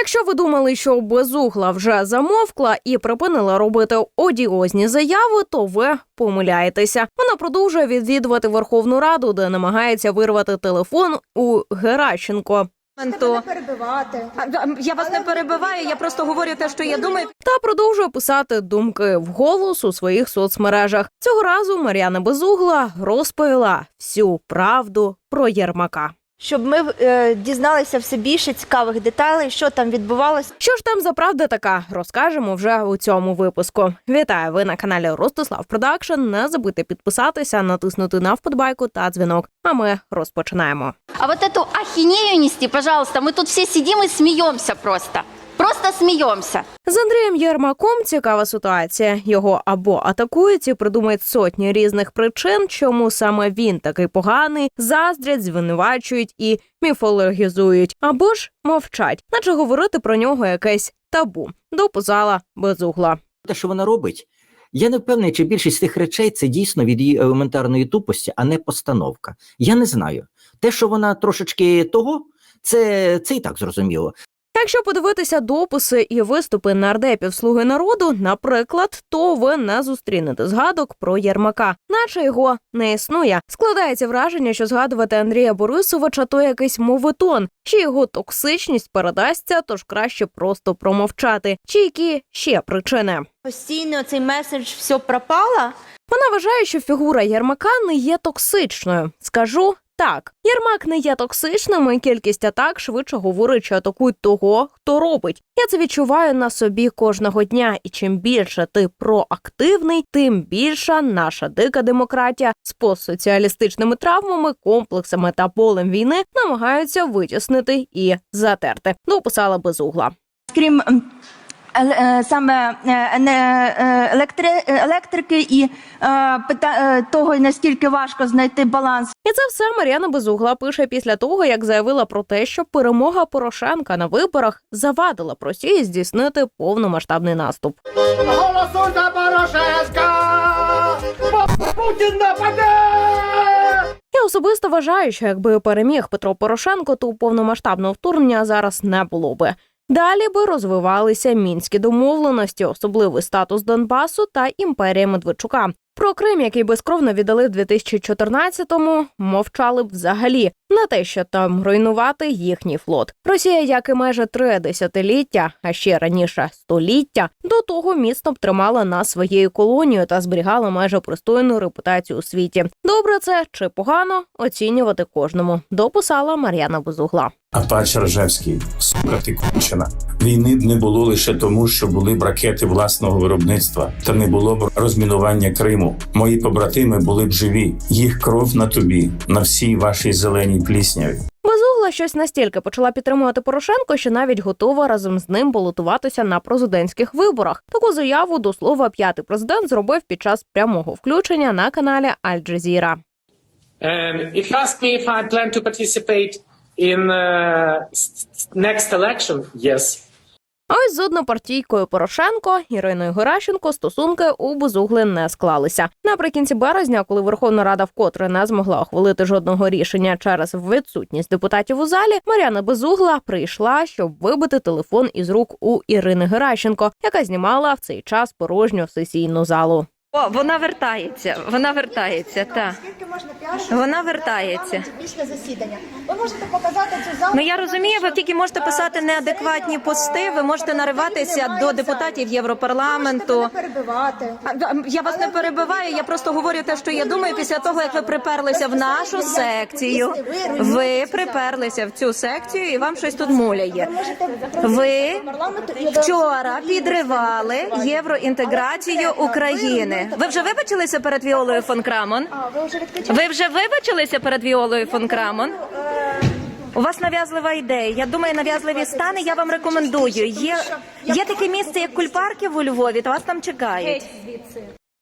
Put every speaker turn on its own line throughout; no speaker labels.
Якщо ви думали, що безугла вже замовкла і припинила робити одіозні заяви, то ви помиляєтеся. Вона продовжує відвідувати Верховну Раду, де намагається вирвати телефон у Геращенко.
Не перебивати.
Я вас не перебиваю, я просто говорю те, що я думаю.
та продовжує писати думки вголос у своїх соцмережах. Цього разу Мар'яна Безугла розповіла всю правду про Єрмака.
Щоб ми е, дізналися все більше цікавих деталей, що там відбувалося.
Що ж там за правда така, розкажемо вже у цьому випуску. Вітаю! Ви на каналі Ростислав Продакшн. Не забудьте підписатися, натиснути на вподобайку та дзвінок. А ми розпочинаємо.
А вот эту ахинею нести, пожалуйста, ми тут всі сидимо і сміємося просто. Просто смеемся.
З Андрієм Єрмаком цікава ситуація. Його або атакують і придумають сотні різних причин, чому саме він такий поганий, заздрять, звинувачують і міфологізують, або ж мовчать, наче говорити про нього якесь табу. Допузала безугла.
те, що вона робить, я не впевнений, чи більшість тих речей це дійсно від її елементарної тупості, а не постановка. Я не знаю. Те, що вона трошечки того, це, це і так зрозуміло.
Якщо подивитися дописи і виступи нардепів Слуги народу, наприклад, то ви не зустрінете згадок про Єрмака, наче його не існує. Складається враження, що згадувати Андрія Борисовича то якийсь моветон, чи його токсичність передасться, тож краще просто промовчати. Чи які ще причини?
Постійно цей меседж все пропало.
Вона вважає, що фігура Єрмака не є токсичною. Скажу так: Єрмак не є токсичним, і кількість атак швидше говорить, що атакують того, хто робить. Я це відчуваю на собі кожного дня. І чим більше ти проактивний, тим більша наша дика демократія з постсоціалістичними травмами, комплексами та полем війни намагаються витіснити і затерти. Дописала безугла.
Крім ем, еле- е, саме е, е, електри- е, електрики і пита- того, наскільки важко знайти баланс
І це все Мар'яна Безугла пише після того, як заявила про те, що перемога Порошенка на виборах завадила Росії здійснити повномасштабний наступ.
Голосуй за Порошенка! Путін нападе!
Я особисто вважаю, що якби переміг Петро Порошенко, то повномасштабного вторгнення зараз не було би. Далі би розвивалися мінські домовленості, особливий статус Донбасу та імперія Медведчука. Про Крим, який безкровно віддали в 2014-му, мовчали б взагалі на те, що там руйнувати їхній флот. Росія, як і майже три десятиліття, а ще раніше століття, до того міцно б тримала нас своєю колонією та зберігала майже пристойну репутацію у світі. Добре це чи погано оцінювати кожному. Дописала Мар'яна Безугла.
А пач Ржевський, сука ти кончена. Війни не було лише тому, що були б ракети власного виробництва, та не було б розмінування Криму. Мої побратими були б живі. Їх кров на тобі, на всій вашій зеленій плісняві.
Безугла щось настільки почала підтримувати Порошенко, що навіть готова разом з ним балотуватися на президентських виборах. Таку заяву до слова п'ятий президент зробив під час прямого включення на каналі Аль-Джазіра.
And
А ось з однопартійкою Порошенко Іриною Геращенко стосунки у Бузугли не склалися. Наприкінці березня, коли Верховна Рада вкотре не змогла ухвалити жодного рішення через відсутність депутатів у залі, Мар'яна Безугла прийшла, щоб вибити телефон із рук у Ірини Геращенко, яка знімала в цей час порожню сесійну залу.
О, вона вертається. Вона вертається. Та
Скільки можна піарити
Вона вертається.
після засідання. Ви можете показати цю залу.
ну я розумію. Ви тільки можете писати неадекватні пости. Ви можете нариватися до депутатів Європарламенту.
Перебивати.
А, Я вас не перебиваю. Я просто говорю те, що я думаю. Після того як ви приперлися в нашу секцію, ви приперлися в цю секцію, і вам щось тут муляє.
Ви
вчора підривали євроінтеграцію України. Ви вже вибачилися перед Віолою фон Крамон?
А, ви вже відключили?
Ви вже вибачилися перед Віолою фон Крамон? У вас нав'язлива ідея. Я думаю, нав'язливі стани. Я вам рекомендую. Є, є таке місце, як Кульпарків у Львові, та вас там чекають.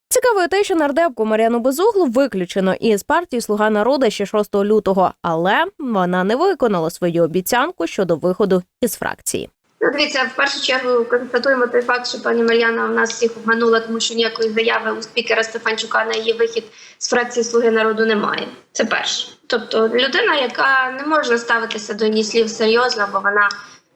Цікаво те, що нардепку Мар'яну Безуглу виключено із партії Слуга народу ще 6 лютого, але вона не виконала свою обіцянку щодо виходу із фракції.
Ну, дивіться, в першу чергу констатуємо той факт, що пані Мар'яна в нас всіх обманула, тому що ніякої заяви у спікера Стефанчука на її вихід з фракції Слуги народу немає. Це перше. Тобто людина, яка не може ставитися до її слів серйозно, бо вона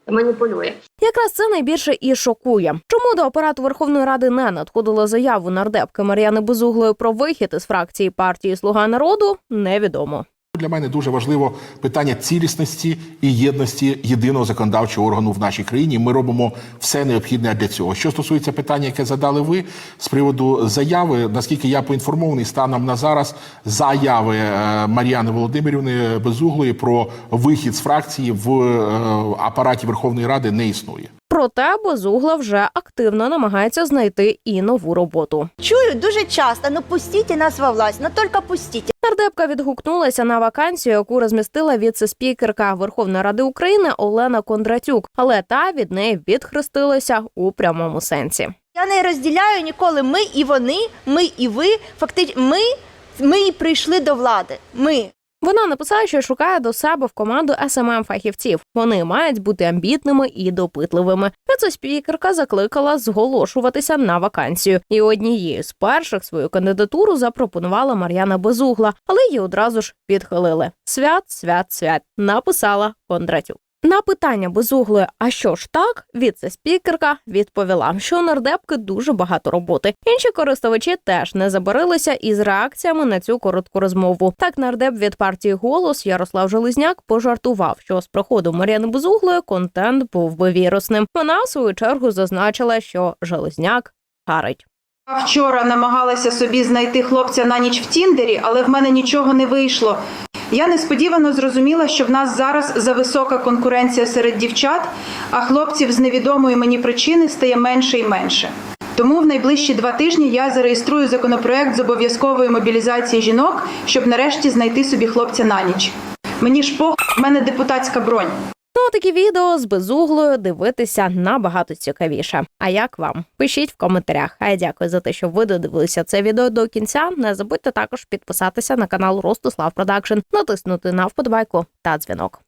маніпулює.
Якраз це найбільше і шокує. Чому до апарату Верховної Ради не надходила заяву нардепки Мар'яни Безуглої про вихід із фракції партії Слуга народу, невідомо.
Для мене дуже важливо питання цілісності і єдності єдиного законодавчого органу в нашій країні. Ми робимо все необхідне для цього. Що стосується питання, яке задали ви з приводу заяви, наскільки я поінформований, станом на зараз заяви е, Мар'яни Володимирівни Безуглої про вихід з фракції в е, апараті Верховної Ради не існує.
Проте Безугла вже активно намагається знайти і нову роботу.
Чую дуже часто, ну пустите нас во власть, ну только пустите.
Нардепка відгукнулася на вакансію, яку розмістила віце-спікерка Верховної Ради України Олена Кондратюк, але та від неї відхрестилася у прямому сенсі.
Я не розділяю ніколи ми і вони, ми і ви. Фактично, ми, ми прийшли до влади. Ми.
Вона написала, що шукає до себе в команду СММ фахівців. Вони мають бути амбітними і допитливими. Це спікерка закликала зголошуватися на вакансію, і однією з перших свою кандидатуру запропонувала Мар'яна Безугла, але її одразу ж підхилили. Свят, свят, свят, написала Кондратюк. На питання безуглої, а що ж так, віце-спікерка відповіла, що у нардепки дуже багато роботи. Інші користувачі теж не забарилися із реакціями на цю коротку розмову. Так нардеп від партії голос Ярослав Железняк пожартував, що з приходу Мар'яни Безуглої контент був би вірусним. Вона в свою чергу зазначила, що Железняк харить.
Вчора намагалася собі знайти хлопця на ніч в Тіндері, але в мене нічого не вийшло. Я несподівано зрозуміла, що в нас зараз зависока конкуренція серед дівчат, а хлопців з невідомої мені причини стає менше і менше. Тому в найближчі два тижні я зареєструю законопроект з обов'язкової мобілізації жінок, щоб нарешті знайти собі хлопця на ніч. Мені ж пох, в мене депутатська бронь.
Ну, такі відео з безуглою дивитися набагато цікавіше. А як вам? Пишіть в коментарях. А я дякую за те, що ви додивилися це відео до кінця. Не забудьте також підписатися на канал Ростислав Продакшн, натиснути на вподобайку та дзвінок.